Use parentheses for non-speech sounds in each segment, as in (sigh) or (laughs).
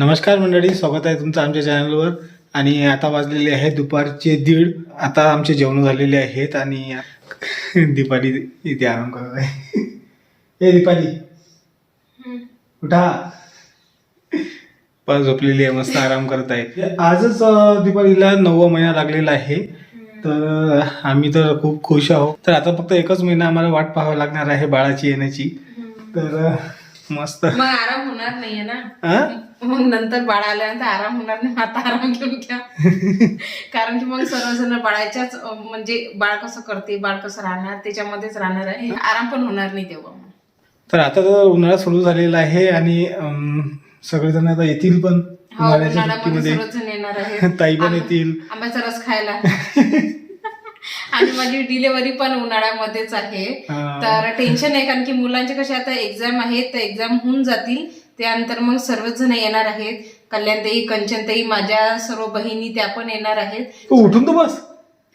नमस्कार मंडळी स्वागत आहे तुमचं आमच्या चॅनलवर आणि आता वाजलेले आहेत दुपारचे दीड. आता आमचे जेवण झालेले आहेत आणि (laughs) दीपाली इथे आराम करत आहे. (laughs) ए दीपाली. उठा. (laughs) पण झोपलेली आहे मस्त आराम करत आहे. आजच दीपालीला नववा महिना लागलेला आहे. तर आम्ही तर खूप खुश आहोत. तर आता फक्त एकच महिना आम्हाला वाट पाहावी लागणार आहे बाळाची येण्याची. तर मस्त. मग आराम होणार नाहीये ना? हा मग नंतर बाळ आल्यानंतर आराम होणार नाही आता आराम घेऊन घ्या. (laughs) कारण की मग सर्वजण बाळाच्याच म्हणजे बाळ कसं करते बाळ कसं राहणार त्याच्यामध्येच राहणार आहे. आराम पण होणार नाही तेव्हा. मग. तर आता तर उन्हाळा सुरू झालेला आहे आणि अम, सगळेजण आता येतील पण. हो उन्हाळ्याच्या उन्हाळ्यामध्ये सुट्टीमध्ये. सर्वजण येणार आहे (laughs) ताई पण येतील. आंब्याचा रस खायला. (laughs) आणि माझी डिलेवरी पण उन्हाळ्यामध्येच आहे. हा. तर टेन्शन नाही कारण की मुलांचे कसे आता एक्झाम आहेत तर एक्झाम होऊन जातील. त्यानंतर मग सर्वच जण येणार आहेत. कल्याणताई कंचनताई माझ्या सर्व बहिणी त्या पण येणार आहेत. तू उठून तर बस.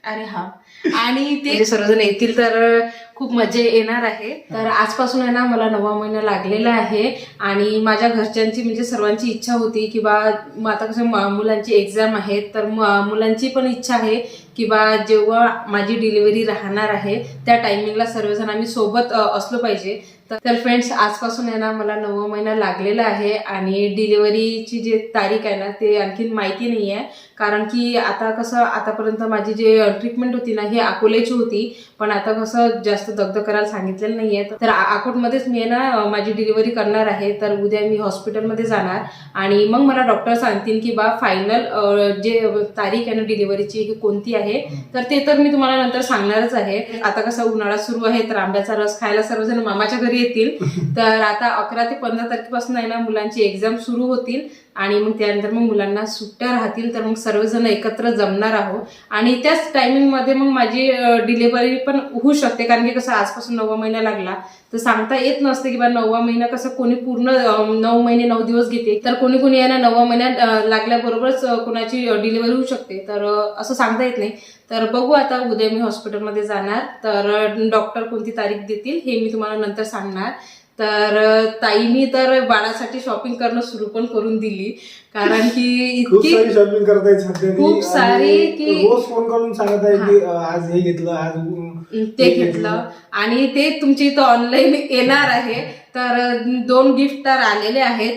अरे हा. आणि ते सर्वजण येतील तर खूप मजा येणार आहे. तर आजपासून आहे ना मला नवा महिना लागलेला आहे. आणि माझ्या घरच्यांची म्हणजे सर्वांची इच्छा होती की बा मग आता कसं मुलांची एक्झाम आहेत. तर मुलांची पण इच्छा आहे किंवा जेव्हा माझी डिलिव्हरी राहणार आहे त्या टायमिंगला सर्वजण आम्ही सोबत असलो पाहिजे. तर- फ्रेंड्स आजपासून आहे ना मला नववा महिना लागलेला आहे आणि डिलिव्हरीची जी तारीख आहे ना ते आणखीन माहिती नाही आहे कारण की आता कसं आतापर्यंत माझी जे ट्रीटमेंट होती ना ही अकोल्याची होती. पण आता कसं जास्त दगदग करायला सांगितलेलं नाहीये. तर आ- अकोटमध्येच मी आहे ना माझी डिलिव्हरी करणार आहे. तर उद्या मी हॉस्पिटलमध्ये जाणार. आणि मग मला डॉक्टर सांगतील की बा फायनल जे तारीख आहे ना डिलिव्हरीची ही कोणती आहे? तर ते तर मी तुम्हाला नंतर सांगणारच आहे. आता कसं उन्हाळा सुरू आहे तर आंब्याचा रस खायला सर्वजण मामाच्या घरी येतील. (laughs) तर आता अकरा ते पंधरा तारखेपासून आहे ना मुलांची एक्झाम सुरू होतील. आणि मग त्यानंतर मग मुलांना सुट्ट्या राहतील तर मग सर्वजण एकत्र जमणार आहोत. आणि त्याच टायमिंगमध्ये मग माझी डिलिव्हरी पण होऊ शकते. कारण की कसं आजपासून नववा महिना लागला तर सांगता येत नसते की बा नववा महिना कसं कोणी पूर्ण नऊ महिने नऊ दिवस घेते. तर कोणी कोणी यांना ना नववा महिन्यात लागल्याबरोबरच कोणाची डिलिव्हरी होऊ शकते. तर असं सांगता येत नाही. तर बघू आता उद्या मी हॉस्पिटलमध्ये जाणार. तर डॉक्टर कोणती तारीख देतील हे मी तुम्हाला नंतर सांगणार. तर ताईनी तर बाळासाठी शॉपिंग करणं सुरू पण करून दिली. कारण की (laughs) इतकी सारी शॉपिंग करत आहेत. खूप सारी की- रोज फोन करून सांगत आहे की आज हे घेतलं आज ते घेतलं. आणि ते तुमच्या इथं ऑनलाईन येणार आहे. तर दोन गिफ्ट तर आलेले आहेत.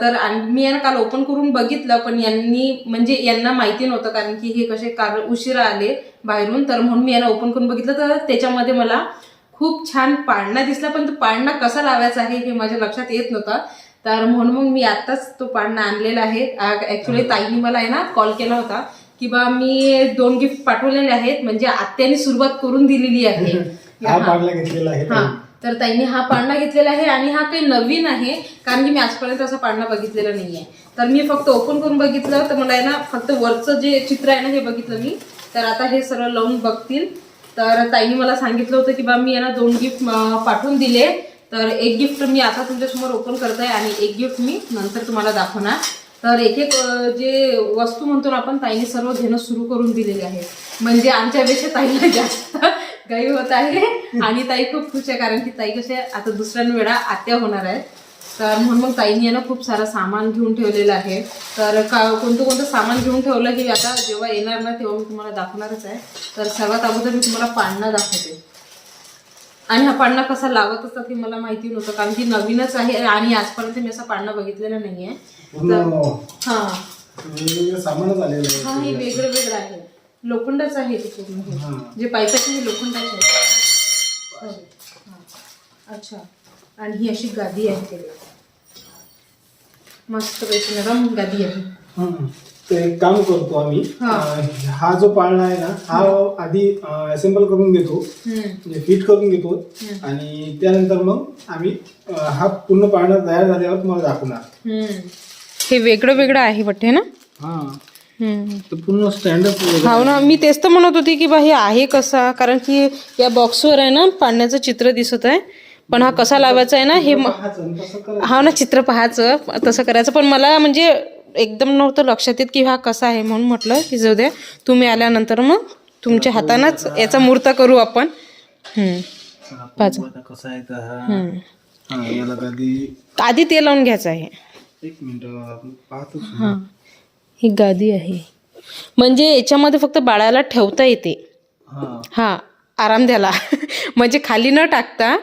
तर मी यांना काल ओपन करून बघितलं पण यांनी म्हणजे यांना माहिती नव्हतं कारण की हे कसे काल उशिरा आले बाहेरून. तर म्हणून मी यांना ओपन करून बघितलं. तर त्याच्यामध्ये मला खूप छान पाळणा दिसला पण तो पाळणा कसा लावायचा आहे हे माझ्या लक्षात येत नव्हतं. तर म्हणून मग मी आत्ताच तो पाळणा आणलेला आहे. ऍक्च्युली ताईने मला आहे ना कॉल केला होता की बा मी दोन गिफ्ट पाठवलेले आहेत म्हणजे आत्याने सुरुवात करून दिलेली आहे. (laughs) हा घेतलेला आहे हा. तर ताईने हा पाळणा घेतलेला आहे आणि हा काही नवीन आहे कारण की मी आजपर्यंत असा पाळणा बघितलेला नाहीये. तर मी फक्त ओपन करून बघितलं तर मला आहे ना फक्त वरचं जे चित्र आहे ना हे बघितलं मी. तर आता हे सरळ लावून बघतील. तर ताईने मला सांगितलं होतं की बा मी यांना दोन गिफ्ट पाठवून दिले. तर एक गिफ्ट मी आता तुमच्यासमोर ओपन करत आहे आणि एक गिफ्ट मी नंतर तुम्हाला दाखवणार. तर एक एक जे वस्तू म्हणतो ना आपण ताईने सर्व घेणं सुरू करून दिलेले आहे म्हणजे आमच्यापेक्षा ताईला जास्त गाई होत आहे. आणि ताई खूप खुश आहे कारण की ताई कसे आता दुसऱ्या वेळा आत्या होणार आहेत. तर म्हणून मग ताईने ना खूप सारं सामान घेऊन ठेवलेलं आहे. तर का कोणतं कोणतं सामान घेऊन ठेवलं की आता जेव्हा येणार ना तेव्हा मी तुम्हाला दाखवणारच आहे. तर सर्वात अगोदर मी तुम्हाला पाळणा दाखवते. आणि हा पाळणा कसा लावत असतात हे मला माहिती नव्हतं कारण की नवीनच आहे आणि आजपर्यंत मी असा पाळणा बघितलेला हा. वेगवेगळे सामानच आलेलं हा आहे. हे वेगळं वेगळं आहे. लोखंडच आहे ते पूर्ण. हे. हा. जे पाईपाचे हे लोखंडाचे आहे हो. हा. अच्छा. आणि ही अशी गादी आहे त्याला मस्त पैकी नरम गादी आहे. हं. तर एक काम करतो आम्ही. हा. जो पाळणा आहे ना हा आधी असेंबल करून घेतो. म्हणजे फिट करून घेतो. आणि त्यानंतर मग आम्ही हा पूर्ण पाळणा तयार झाल्यावर तुम्हाला दाखवणार. हे. वेगळं वेगळं आहे वाटते ना? हा. पूर्ण स्टँडर्ड हो ना मी तेच तर म्हणत होती की बा हे आहे कसा? कारण की या बॉक्सवर आहे ना पाण्याचं चित्र दिसत आहे. पण हा कसा लावायचा आहे ना हे हा ना चित्र पाहायचं तसं करायचं. पण मला म्हणजे एकदम नव्हतं लक्षात येत की हा कसा आहे म्हणून म्हटलं की जाऊ द्या तुम्ही आल्यानंतर मग तुमच्या हातानंच याचा मूर्त करू आपण. पाच. कसं आहे आधी ते लावून घ्यायचं आहे. एक मिनिट पाहतो हां. ही गादी आहे. म्हणजे याच्यामध्ये फक्त बाळाला ठेवता येते. हा. हां आराम द्याला (laughs) म्हणजे खाली न टाकता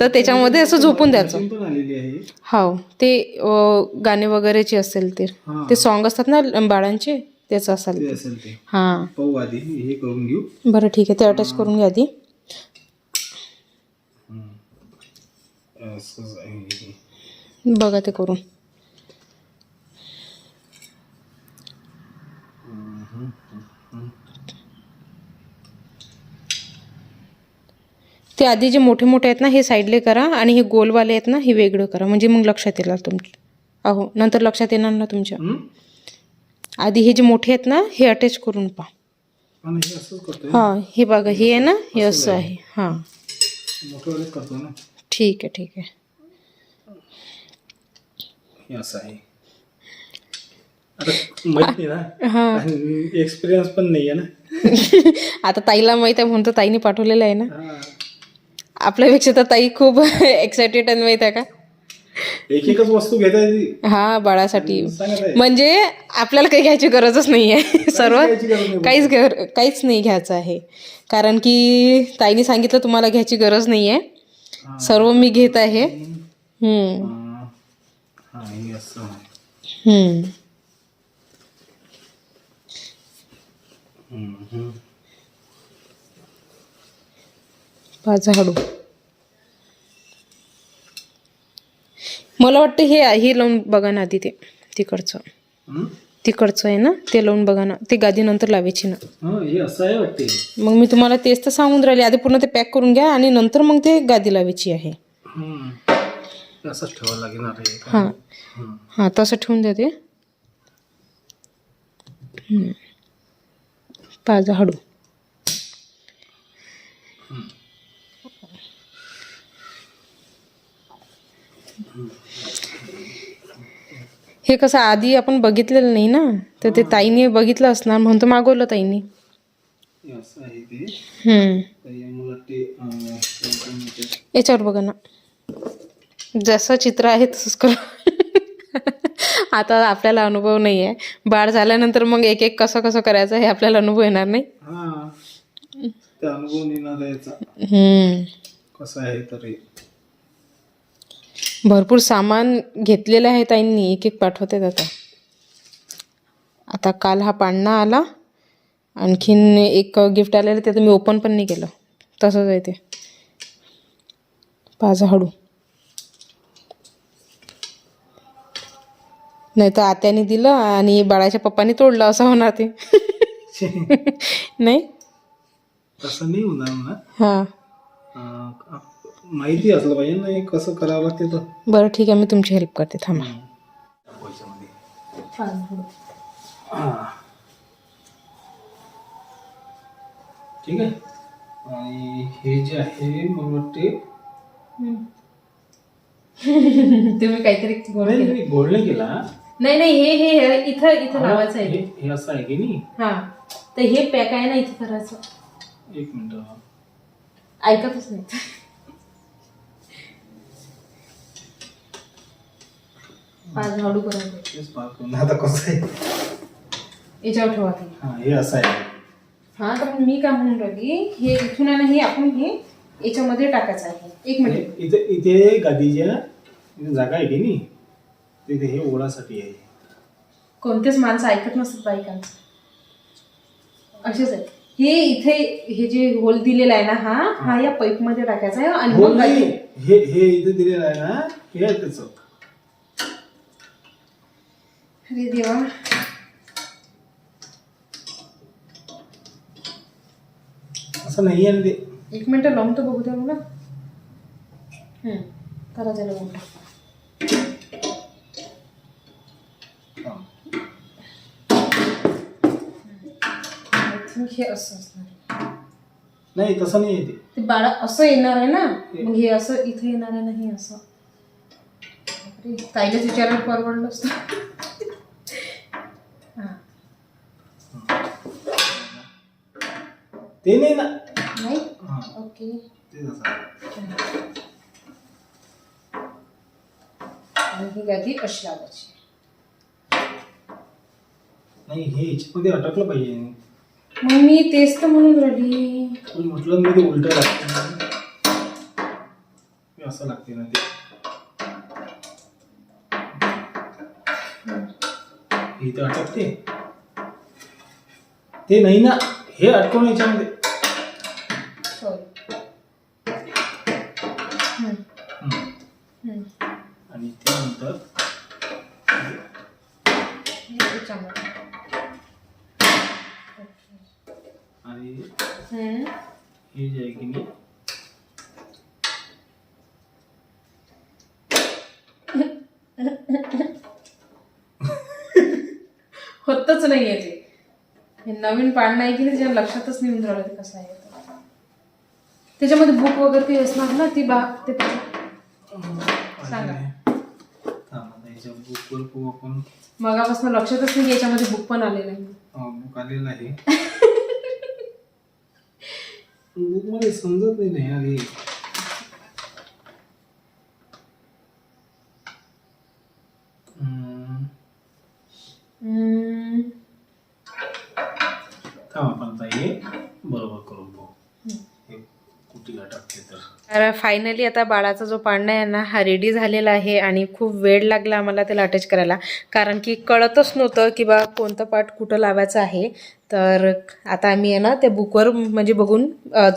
तर त्याच्यामध्ये असं झोपून द्यायचं. मशीन पण आलेली आहे. हो ते अं, गाणे वगैरेचे असेल ते. हा. ते सॉन्ग असतात ना बाळांचे त्याचं असेल ते असेल ते. हां. पाहू आधी हे करून घेऊ. बरं ठीक आहे ते अटॅच करून घ्या आधी. आहे. बघा ते करून. ते आधी जे मोठे मोठे आहेत ना हे साईडले करा आणि हे गोलवाले आहेत ना हे वेगळं करा. म्हणजे मग लक्षात येणार तुमच्या अहो नंतर लक्षात येणार ना तुमच्या? आधी हे जे मोठे आहेत ना हे अटॅच करून पहा. हे हां हे बघा हे आहे ना हे असं आहे. हां. मोठं करतो ना? ठीक आहे ठीक आहे. हे असं आहे. आता माहीत नाही हां. एक्सपिरियन्स पण नाही आहे ना? (laughs) आता ताईला माहीत आहे म्हणून तर ताईने पाठवलेलं आहे ना. हा. आपल्यापेक्षा तर ताई खूप एक्सायटेड आहे माहीत आहे का एक एकच वस्तू घेता येते हा बाळासाठी म्हणजे आपल्याला काही घ्यायची गरजच नाही आहे (laughs) सर्व घ्यायची गरज नाही. काहीच घर काहीच नाही घ्यायचं आहे कारण की ताईने सांगितलं तुम्हाला घ्यायची गरज नाही आहे. सर्व मी घेत आहे हम्म, हा. हा हे असं आहे. हम्म. हम्म, हम्म. पाच झाडू मला वाटतं हे हे लावून बघा ना आधी ते तिकडचं? तिकडचं आहे ना ते लावून बघा ना ते गादी नंतर लावायची ना. हा मग मी तुम्हाला तेच तर सांगून राहिले आधी पूर्ण ते पॅक करून घ्या आणि नंतर मग ते गादी लावायची आहे. हे. हां. हां तसं ठेवून द्या ते. पाच हाडू. हे कसं आधी आपण बघितलेलं नाही ना? तर ते ताईने बघितलं असणार म्हणून तर मागवलं ताईने? याच्यावर बघा ना. जसं चित्र आहे तसंच करू. आता आपल्याला अनुभव नाही आहे बाळ झाल्यानंतर मग एक एक कसं कसं करायचं हे आपल्याला अनुभव येणार नाही. हा. हम्म. कसं आहे तरी. भरपूर सामान घेतलेलं आहे ताईंनी एक एक पाठवतात आता आता काल हा पाळणा आला. आणखीन एक गिफ्ट आलेलं ते तर मी ओपन पण नाही केलं. तसंच आहे ते. पाच हाडू नाही तर आत्याने दिलं आणि बाळाच्या पप्पाने तोडलं असं होणार ते. (laughs) नाही? तसं नाही होणार हां. माहिती असलं पाहिजे ना हे कसं करावं लागते तर. बरं ठीक आहे मी तुमची हेल्प करते. थांबा. पैशामध्ये. हा. ठीक आहे. आणि हे जे आहे मला वाटते (laughs) तुम्ही काहीतरी नाही नाही केला. नाही नाही हे हे हे इथं इथं लावायचं आहे. हे हे असं आहे की नाही? हा. तर हे पॅक आहे ना इथं करायचं. एक मिनिट. ऐकतच नाही पाच झाडू करायचं आता कसं आहे? याच्यावर ठेवा ते हा हे असं आहे. हा तर मग मी काय म्हणून राहिली हे इथून आहे ना हे आपण हे याच्यामध्ये टाकायचं आहे. एक मिनिट. इथे इथे गादीच्या इथे जागा आहे की नाही? तिथे हे ओढासाठी आहे. कोणतेच माणसं ऐकत नसतात बायकांचं. असेच आहे. हे इथे हे जे होल दिलेला आहे ना हा हा या पाईपमध्ये टाकायचा आहे आणि हो मग नाही. हे हे इथे दिलेलं आहे ना हे आहे त्याचं. अरे देवा. असं नाही आहे ना ते. एक मिनिट लावून तर बघू द्या मला हम्म, करा त्याला मोठं हा. आय थिंक हे असं असणार. आहे. नाही तसं नाही आहे ते बाळा असं येणार आहे ना मग हे असं इथे येणार आहे ना हे असं. बापरे, ताईलाच विचारायला परवडलं असतं हा. ते नाही ना नाही. हा. ओके. ते. आणि ही गादी अशी लावायची नाही हे याच्यामध्ये अटकलं पाहिजे. मग मी तेच तर म्हणून राहिली. पण म्हटलं ना ते उलट लागते असं लागते ना ते. हे इथे अटकते. ते नाही ना हे अटकवून याच्यामध्ये सॉरी हम्म. आणि त्यानंतर आणि हे जे आहे की नाही होतच नाहीये ते. हे नवीन पाडणं आहे की नाही त्याच्या लक्षातच नाही येऊन राहिलं ते कसं आहे ते. त्याच्यामध्ये बुक वगैरे काही असणार ना? ती बा ते सांगा. मगापासून लक्षातच नाही की याच्यामध्ये बुक पण आलेलं आहे बुक आलेलं आहे बुकमध्ये समजत नाही ना तर. फायनली आता बाळाचा जो पाळणा आहे ना हा रेडी झालेला आहे आणि खूप वेळ लागला आम्हाला त्याला अटॅच करायला. कारण की कळतच नव्हतं की बा कोणतं पार्ट कुठं लावायचं आहे. तर आता आम्ही आहे ना त्या बुकवर म्हणजे बघून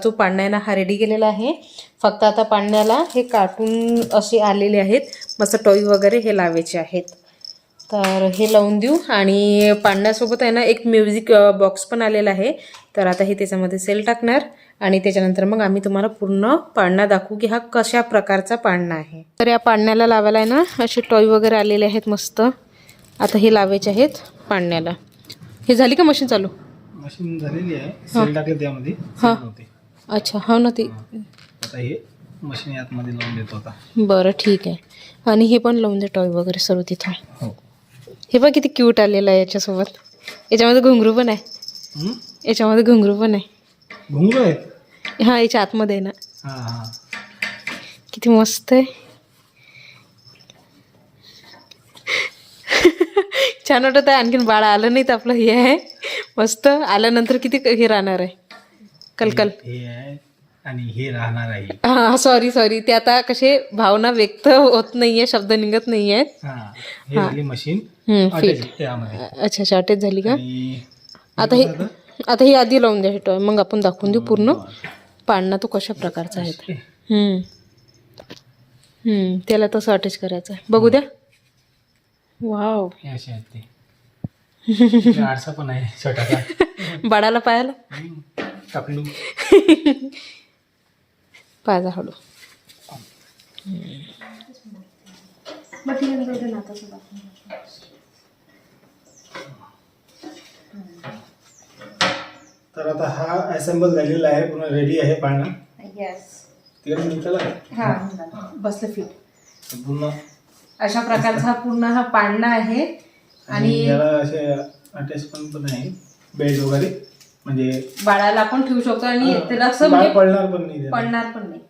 जो पाळणा आहे ना हा रेडी केलेला आहे. फक्त आता पाळण्याला हे कार्टून असे आलेले आहेत. मस्त टॉय वगैरे हे लावायचे आहेत. तर हे लावून देऊ. आणि पांडण्यासोबत आहे ना एक म्युझिक बॉक्स पण आलेला आहे. तर आता हे त्याच्यामध्ये सेल टाकणार. आणि त्याच्यानंतर मग आम्ही तुम्हाला पूर्ण पाळणा दाखवू की हा कशा प्रकारचा पाळणा आहे. तर या पाळण्याला लावायला आहे ना असे टॉय वगैरे आलेले आहेत मस्त. आता हे लावायचे आहेत पाळण्याला. हे झाली का मशीन चालू? मशीन झालेली आहे. सेल टाकले त्यामध्ये हा. अच्छा हो ना ती आता हे मशीन आतमध्ये लावून देतो आता. बरं ठीक आहे. आणि हे पण लावून दे टॉय वगैरे सर्व तिथं. हो. हे बघ किती क्यूट आलेलं आहे याच्यासोबत. याच्यामध्ये घुंगरू पण आहे? याच्यामध्ये घुंगरू पण आहे. घुंगरू आहेत? हा याच्या आतमध्ये आहे ना. हा हा. किती मस्त आहे. छान वाटत आहे आणखीन बाळ आलं नाही तर आपलं हे आहे. मस्त आल्यानंतर किती हे राहणार आहे? कलकल. हे आहे आणि हे राहणार आहे. हा सॉरी सॉरी ते आता कसे भावना व्यक्त होत नाहीये शब्द निघत नाही आहेत हा हे. झाली मशीन अटॅच यामध्ये अच्छा शॉर्टेज झाली का? आणि आता हे आता हे आधी लावून द्या हे टॉय. मग आपण दाखवून देऊ पूर्ण. पाळणा तो कशा प्रकारचा आहे तो. हम्म. हम्म, त्याला तसं अटॅच करायचं आहे. बघू द्या. वाव (laughs) हे असे आहेत ते. इकडे आरसा पण आहे छोटासा बाळाला पायाला. हम्म. टाकलू. पायाचा हळू तर आता हा असेंबल झालेला आहे. पुन्हा रेडी आहे पाळणा. येस तिकडे निघाला हा बसलं फिट पूर्ण अशा प्रकारचा पूर्ण हा पाळणा आहे. आणि याला असे अटॅच पण पण आहे. बेड वगैरे. म्हणजे बाळाला आपण ठेवू शकतो आणि त्याला असं बाळ म्हणजे पडणार पण नाही त्याला. पडणार पण नाही.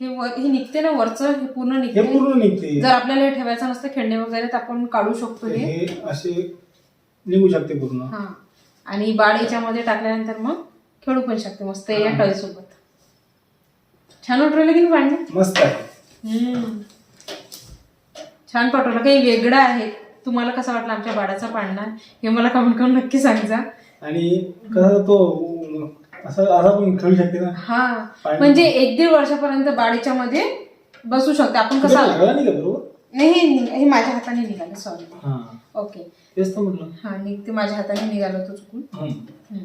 हे वर हे निघते ना वरचं? हे पूर्ण हे निघते? पूर्ण निघते. जर आपल्याला हे ठेवायचं नसतं खेळणे वगैरे तर आपण काढू शकतो हे. हे असे निघू शकते पूर्ण. हा. आणि बाळ याच्यामध्ये टाकल्यानंतर मग खेळू पण शकते मस्त या टॉय सोबत छान वाटलं की नाही मस्त आहे. हम्म. छान पाठवलं काही वेगळं आहे. तुम्हाला कसं वाटलं आमच्या बाळाचा पाळणा हे मला कमेंट करून नक्की सांगा. आणि कसा तो असं असा पण खेळू शकते ना? हा. म्हणजे एक दीड वर्षापर्यंत बाळीच्या मध्ये बसू शकते. आपण कसं लागला नाही का बरोबर? नाही हे निघ- हे माझ्या हाताने निघालं सॉरी हा. ओके तेच तर म्हटलं. हा निघते माझ्या हाताने निघालं होतं चुकून. हम्म. हम्म.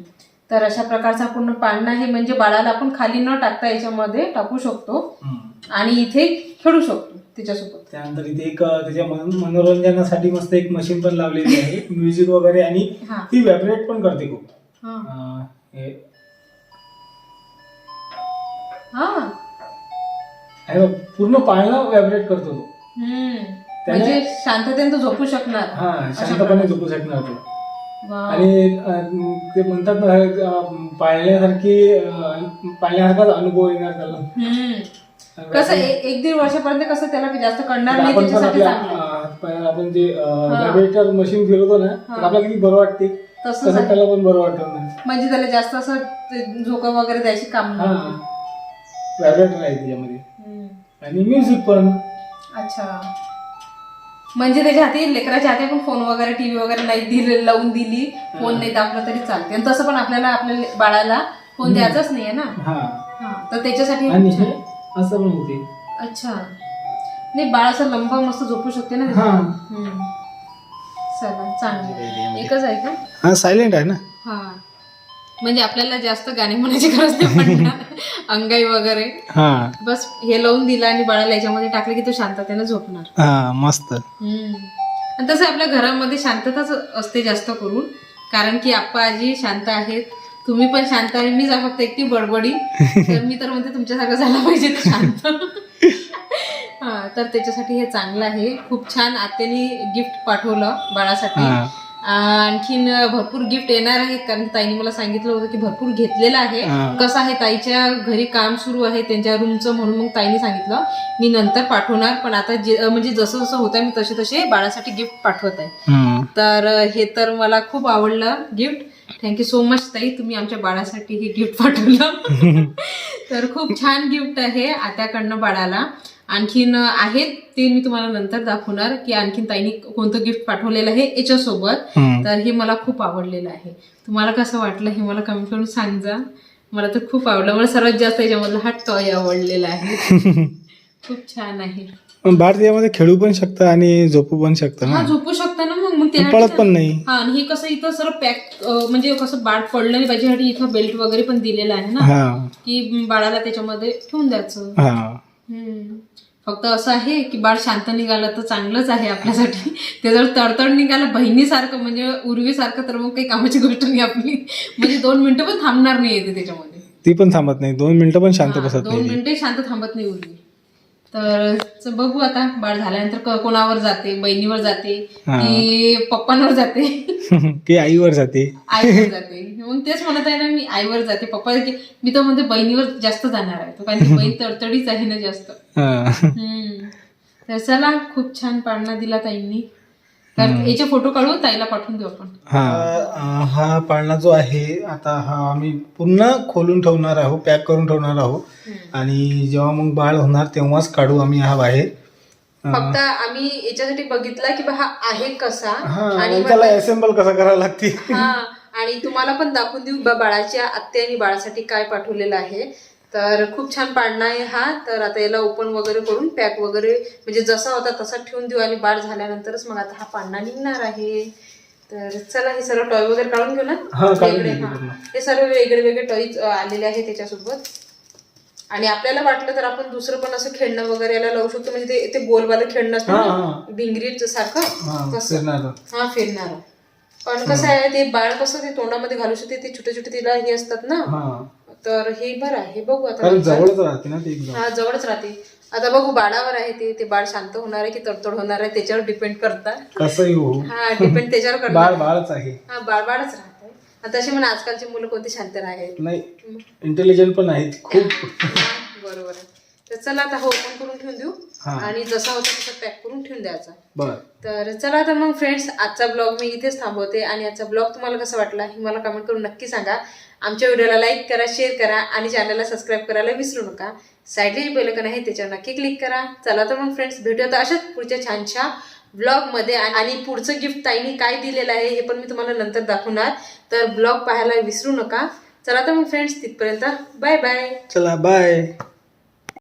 तर अशा प्रकारचा पूर्ण पाळणा आहे म्हणजे बाळाला आपण खाली न टाकता याच्यामध्ये टाकू शकतो हम्म. आणि इथे खेळू शकतो त्याच्यासोबत. त्यानंतर इथे एक अं, त्याच्या मन- मनोरंजनासाठी मस्त एक मशीन पण लावलेली आहे (laughs) म्युझिक वगैरे आणि हा. ती व्हायब्रेट पण करते खूप. हा. अं, हे. हा. हे बघ, पूर्ण पाळणा व्हायब्रेट करतो तो. म्हणजे शांततेने तो झोपू शकणार. हा शांतपणे झोपू शकणार तो. आणि ते म्हणतात ना पाळण्यासारखी पाळण्यासारखाच अनुभव येणार त्याला. कसं एक दीड वर्षापर्यंत कसं त्याला जास्त कळणार नाही आपण त्याच्यासाठी जे व्हायब्रेटर मशीन फिरवतो ना तर आपल्याला किती बरं वाटते. तसं त्याला पण बरं वाटत. नाही म्हणजे त्याला जास्त असं झोका वगैरे द्यायची काम नाही. व्हायब्रेटर आहे त्याच्यामध्ये. आणि म्युझिक पण. अच्छा. म्हणजे त्याच्या हाती लेकराच्या हाती आपण फोन वगैरे टीव्ही वगैरे नाही दिले लावून दिली. फोन नाही दाखवला तरी चालते आणि तसं पण आपल्याला आपल्या बाळाला फोन द्यायचाच नाहीये ना? हा. हा. तर त्याच्यासाठी आणि हे असं पण होते. अच्छा. नाही बाळ असं लंबा मस्त झोपू शकते ना हा. हम्म. चला चांगलं. एकच आहे का? हा सायलेंट आहे ना? हा. म्हणजे आपल्याला जास्त गाणे म्हणायची गरज नाही पडणार. (laughs) अंगाई वगैरे. हा. बस हे लावून दिलं आणि बाळाला याच्यामध्ये टाकलं की तो शांततेने झोपणार. हा मस्त. हम्म. आणि तसं आपल्या घरामध्ये शांतताच असते जास्त करून. कारण की आप्पा आजी शांत आहेत. तुम्ही पण शांत आहे. मीच आहे फक्त एकटी बडबडी. (laughs) तर मी तर म्हणते तुमच्यासारखं झालं पाहिजे ते शांत. (laughs) हा तर त्याच्यासाठी हे चांगलं आहे. खूप छान आत्याने गिफ्ट पाठवलं बाळासाठी. आणखीन भरपूर गिफ्ट येणार आहेत. कारण ताईने मला सांगितलं होतं की भरपूर घेतलेलं आहे. कसं आहे ताईच्या घरी काम सुरू आहे त्यांच्या रूमचं म्हणून मग ताईने सांगितलं. मी नंतर पाठवणार पण आता म्हणजे जसं जसं होत आहे मी तसे तसे बाळासाठी गिफ्ट पाठवत आहे. तर हे तर मला खूप आवडलं गिफ्ट थँक्यू सो मच ताई. तुम्ही आमच्या बाळासाठी हे गिफ्ट पाठवलं. (laughs) तर खूप छान गिफ्ट आहे आत्याकडनं बाळाला. आणखीन आहेत. ते मी तुम्हाला नंतर दाखवणार की आणखीन ताईने कोणतं गिफ्ट पाठवलेलं आहे याच्यासोबत. तर हे मला खूप आवडलेलं आहे. तुम्हाला कसं वाटलं हे मला कमेंट करून सांगा. मला तर खूप आवडलं. मला सर्वात जास्त याच्यामधला हा टॉय आवडलेला आहे. (laughs) खूप छान आहे. त्याच्यामध्ये खेळू पण शकतं आणि झोपू पण शकतं हा झोपू शकता ना मग. मग पळत पण नाही. हा आणि हे कसं इथं सर्व पॅक म्हणजे कसं बाळ पडलं नाही पाहिजे इथं बेल्ट वगैरे पण दिलेलं आहे ना? की बाळाला त्याच्यामध्ये ठेवून द्यायचं. फक्त असं आहे की बाळ शांत निघालं तर चांगलंच आहे आपल्यासाठी. ते जर तडतड निघालं बहिणीसारखं म्हणजे उर्वीसारखं तर मग काही कामाची गोष्ट नाही आपली. म्हणजे दोन मिनिटं पण थांबणार नाही येते त्याच्यामध्ये. ती पण थांबत नाही. दोन मिनिटं पण शांत बसत दोन नाही. मिनिटे शांत थांबत नाही उर्वी. तर बघू आता बाळ झाल्यानंतर क- कोणावर जाते? बहिणीवर जाते. की पप्पांवर जाते? (laughs) ती आईवर जाते? आईवर जाते. मग तेच म्हणत आहे ना मी आईवर जाते पप्पा की मी तर म्हणते बहिणीवर जास्त जाणार आहे. तो कारण की बहीण तडतडीच आहे ना जास्त. (laughs) हा. हम्म. तर चला खूप छान पाळणा दिला ताईंनी. तर याचे फोटो काढू ताईला पाठवून देऊ आपण. हा. हा पाळणा जो आहे आता हा आम्ही पूर्ण खोलून ठेवणार आहोत पॅक करून ठेवणार आहोत. आणि जेव्हा मग बाळ होणार तेव्हाच काढू आम्ही हा बाहेर. फक्त आम्ही याच्यासाठी बघितला की बा हा आहे कसा? आणि त्याला असेंबल कसा करावं लागते हा आणि तुम्हाला पण दाखवून देऊ बा बाळाच्या आत्या आणि बाळासाठी काय पाठवलेलं आहे. तर खूप छान पाळणा आहे हा. तर आता याला ओपन वगैरे करून पॅक वगैरे म्हणजे जसा होता तसा ठेवून देऊ आणि बाळ झाल्यानंतरच मग आता हा पाळणा निघणार आहे. तर चला हे सर्व टॉय वगैरे काढून घेऊ ना? हा, वेगळे हा. हे सर्व वेगळे वेगळे टॉईज आलेले आहेत त्याच्यासोबत. आणि आपल्याला वाटलं तर आपण दुसरं पण असं खेळणं वगैरे याला लावू शकतो. म्हणजे ते ते गोलवालं खेळणं असतं ना. भिंगरीच सारखं? हा फिरणार. हा फिरणार. पण कसं आहे ते बाळ कसं ते तोंडामध्ये घालू शकते ते छोटे छोटे तिला हे असतात ना? तर हे बरं आहे. बघू आता कारण. जवळच राहते ना ते एकदम. हा जवळच राहते. आता बघू बाळावर आहे ते ते बाळ शांत होणार आहे की तडतड होणार आहे त्याच्यावर डिपेंड करतात. कसंही हो हा डिपेंड त्याच्यावर करतात. बाळ बाळच आहे. हा बाळ बाळच राहत आणि तसे म्हणून आजकालची मुलं कोणती शांत आहेत नाही इंटेलिजंट पण आहेत खूप. बरोबर आहे. तर चला आता हो ओपन करून ठेवून देऊ. हा. आणि जसा होता तसा पॅक करून ठेवून द्यायचा. बर. तर चला तर मग फ्रेंड्स आजचा ब्लॉग मी इथेच थांबवते. आणि आजचा ब्लॉग तुम्हाला कसा वाटला हे मला कमेंट करून नक्की सांगा. आमच्या व्हिडिओला लाईक करा शेअर करा आणि चॅनलला सबस्क्राईब करायला विसरू नका. साईडला जे बेलकन आहे त्याच्यावर नक्की क्लिक करा. चला तर मग फ्रेंड्स भेटूया आता अशाच पुढच्या छानशा ब्लॉगमध्ये आणि पुढचं गिफ्ट ताईने काय दिलेलं आहे हे पण मी तुम्हाला नंतर दाखवणार. तर ब्लॉग पाहायला विसरू नका. चला तर मग फ्रेंड्स तिथपर्यंत. बाय बाय चला बाय